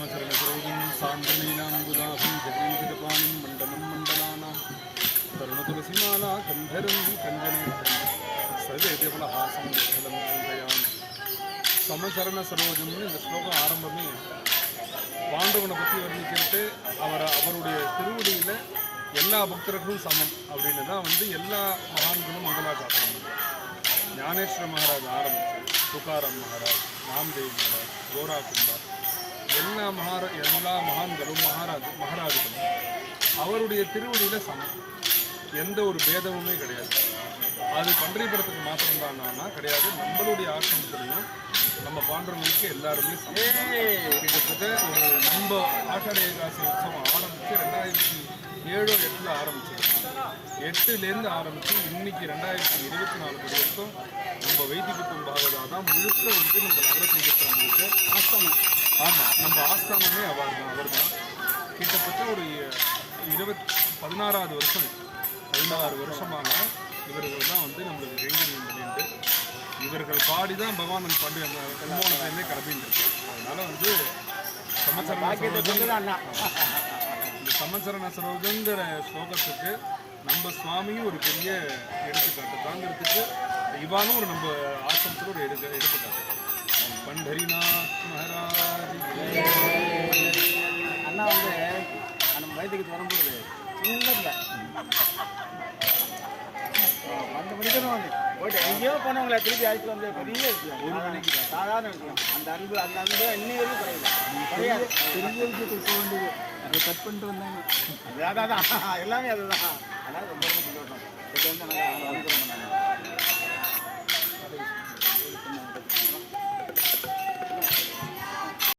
சரமசரணசரோஜம் சாந்தமீனாம்புதாபம் ஜகீந்திரபாணிம் மண்டலம் மண்டலானாம் தருணதுளசிமாலா கந்தரம் கஞ்சனேத்திரம் சதேதிபலஹாசம் விட்டலம் கல்பயாம் சமசரண சரோஜம்னு இந்த ஸ்லோகம் ஆரம்பமே பாண்டவனை பற்றி வர்ணிக்கிறது அவர் அவருடைய திருவடியில் எல்லா பக்தர்களும் சமம் அப்படின்னு தான் வந்து எல்லா மகான்களும் முதலாக காட்டுறாங்க ஞானேஸ்வர மகாராஜ் ஆரம்பிச்சு துகாராம் மகாராஜ் நாம்தேவ் மகாராஜ் கோரா குண்டா எல்லா மகார எல்லா மகான்களும் மகாராஜ் மகாராஜர்களும் அவருடைய திருவடியில் சமம். எந்த ஒரு பேதமுமே கிடையாது. அது பன்றிபுரத்துக்கு மாத்திரம்தானா கிடையாது. நம்மளுடைய ஆசிரமத்திலையும் நம்ம பாண்டவங்களுக்கு எல்லாருமே கிட்டத்தட்ட ஒரு நம்ம ஆஷாட ஏகாசி உற்சவம் ஆரம்பித்து ரெண்டாயிரத்தி ஏழோ எட்டில் ஆரம்பிச்சு எட்டுலேருந்து ஆரம்பித்து இன்னைக்கு ரெண்டாயிரத்தி இருபத்தி நாலு மணி வரைக்கும் நம்ம வைத்தியபுத்தம் பாகவதா தான் முழுக்க வந்து நம்ம நகரத்தை முழுக்க ஆஸ்தானம் ஆமாம் நம்ம ஆஸ்தானமே அவர் தான் அவர் தான். கிட்டத்தட்ட ஒரு இருபத் பதினாறாவது வருஷம். பதினாறு வருஷமாக இவர்கள் தான் வந்து நம்மளுக்கு கைங்கரியம் பண்ணிட்டு இவர்கள் பாடி தான் பகவான் பாண்டி அந்த கும்போணத்துலேருந்தே கிளம்பிட்டு இருக்கு. அதனால வந்து சமச்சரண இந்த சமச்சரண சரோஜங்கிற ஸ்லோகத்துக்கு நம்ம சுவாமியும் ஒரு பெரிய எடுத்துக்காட்டு தாங்கிறதுக்கு இவானும் ஒரு நம்ம ஆசிரமத்தில் ஒரு எடுக்க எடுத்துக்காட்டு. பண்டரிநாத் மகாராஜ் அண்ணா வந்து நம்ம வயதுக்கு வரும்போது சின்னதில்ல பத்து மணிக்கு தான் வந்து போயிட்டு எங்கேயோ போனவங்களை திருப்பி அழைச்சிட்டு வந்து பெரிய விஷயம் ஒரு மணிக்கு சாதாரண விஷயம் அந்த அன்பு அந்த அன்பு இன்னும் வரைக்கும் கிடையாது பெரிய விஷயத்துக்கு போக வேண்டியது அதை கட் பண்ணிட்டு வந்தாங்க அது அதான் அதான். எல்லாமே அதுதான் அதனால ரொம்ப ரொம்ப சந்தோஷம் இப்போ வந்து நாங்கள் அனுகிரகம்